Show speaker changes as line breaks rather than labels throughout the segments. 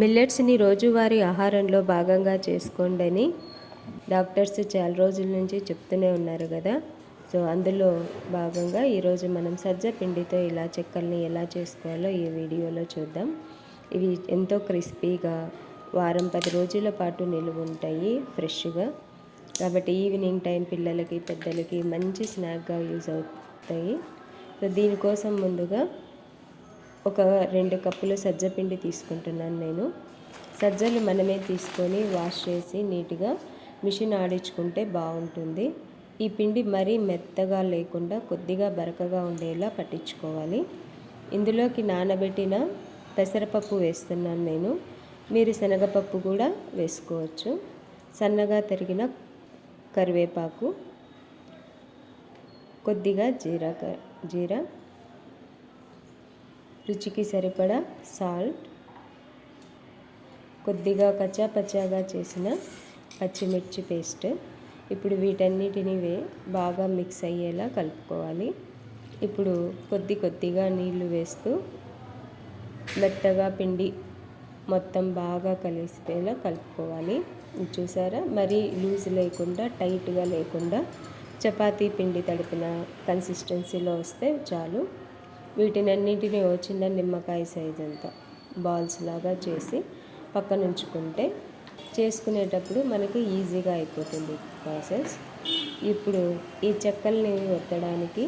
మిల్లెట్స్ని రోజువారీ ఆహారంలో భాగంగా చేసుకోండి అని డాక్టర్స్ చాలా రోజుల నుంచి చెప్తూనే ఉన్నారు కదా. సో అందులో భాగంగా ఈరోజు మనం సజ్జ పిండితో ఇలా చెక్కల్ని ఎలా చేసుకోవాలో ఈ వీడియోలో చూద్దాం. ఇవి ఎంతో క్రిస్పీగా వారం పది రోజుల పాటు నిలువ ఉంటాయి ఫ్రెష్గా. కాబట్టి ఈవినింగ్ టైం పిల్లలకి పెద్దలకి మంచి స్నాక్గా యూజ్ అవుతాయి. సో దీనికోసం ముందుగా ఒక రెండు కప్పులు సజ్జ పిండి తీసుకుంటున్నాను నేను. సజ్జలు మనమే తీసుకొని వాష్ చేసి నీట్గా మిషన్ ఆడించుకుంటే బాగుంటుంది. ఈ పిండి మరీ మెత్తగా లేకుండా కొద్దిగా బరకగా ఉండేలా పట్టించుకోవాలి. ఇందులోకి నానబెట్టిన పెసరపప్పు వేస్తున్నాను నేను. మీరు శనగపప్పు కూడా వేసుకోవచ్చు. సన్నగా తరిగిన కరివేపాకు కొద్దిగా జీరా జీరా రుచికి సరిపడా సాల్ట్. కొద్దిగా కచ్చా పచ్చాగా చేసిన పచ్చిమిర్చి పేస్ట్. ఇప్పుడు వీటన్నిటిని వే బాగా మిక్స్ అయ్యేలా కలుపుకోవాలి. ఇప్పుడు కొద్ది కొద్దిగా నీళ్ళు వేస్తూ మెత్తగా పిండి మొత్తం బాగా కలిసిపోయేలా కలుపుకోవాలి. చూసారా? మరీ లూజ్ లేకుండా టైట్గా లేకుండా చపాతీ పిండి తడిపిన కన్సిస్టెన్సీలో వస్తే చాలు. వీటినన్నింటినీ ఓ చిన్న నిమ్మకాయ సైజ్ అంత బాల్స్ లాగా చేసి పక్కన ఉంచుకుంటే చేసుకునేటప్పుడు మనకి ఈజీగా అయిపోతుంది ప్రాసెస్. ఇప్పుడు ఈ చెక్కల్ని ఒత్తడానికి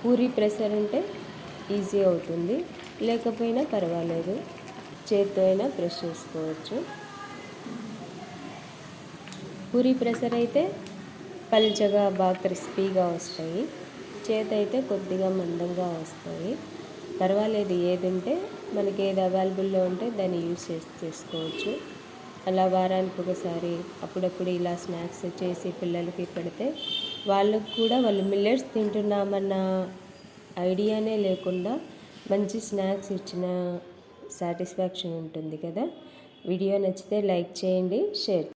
పూరి ప్రెషర్ ఉంటే ఈజీ అవుతుంది. లేకపోయినా పర్వాలేదు. చేత్తో అయినా ప్రెస్ చేసుకోవచ్చు. పూరి ప్రెషర్ అయితే పల్చగా బాగా క్రిస్పీగా వస్తాయి. చేతైతే అయితే కొద్దిగా మందంగా వస్తాయి. పర్వాలేదు ఏది ఉంటే మనకి ఏది అవైలబుల్లో ఉంటే దాన్ని యూజ్ చేసి చేసుకోవచ్చు. అలా వారానికి ఒకసారి అప్పుడప్పుడు ఇలా స్నాక్స్ చేసి పిల్లలకి పెడితే వాళ్ళకు కూడా వాళ్ళు మిల్లెట్స్ తింటున్నామన్న ఐడియానే లేకుండా మంచి స్నాక్స్ ఇచ్చిన సాటిస్ఫాక్షన్ ఉంటుంది కదా. వీడియో నచ్చితే లైక్ చేయండి షేర్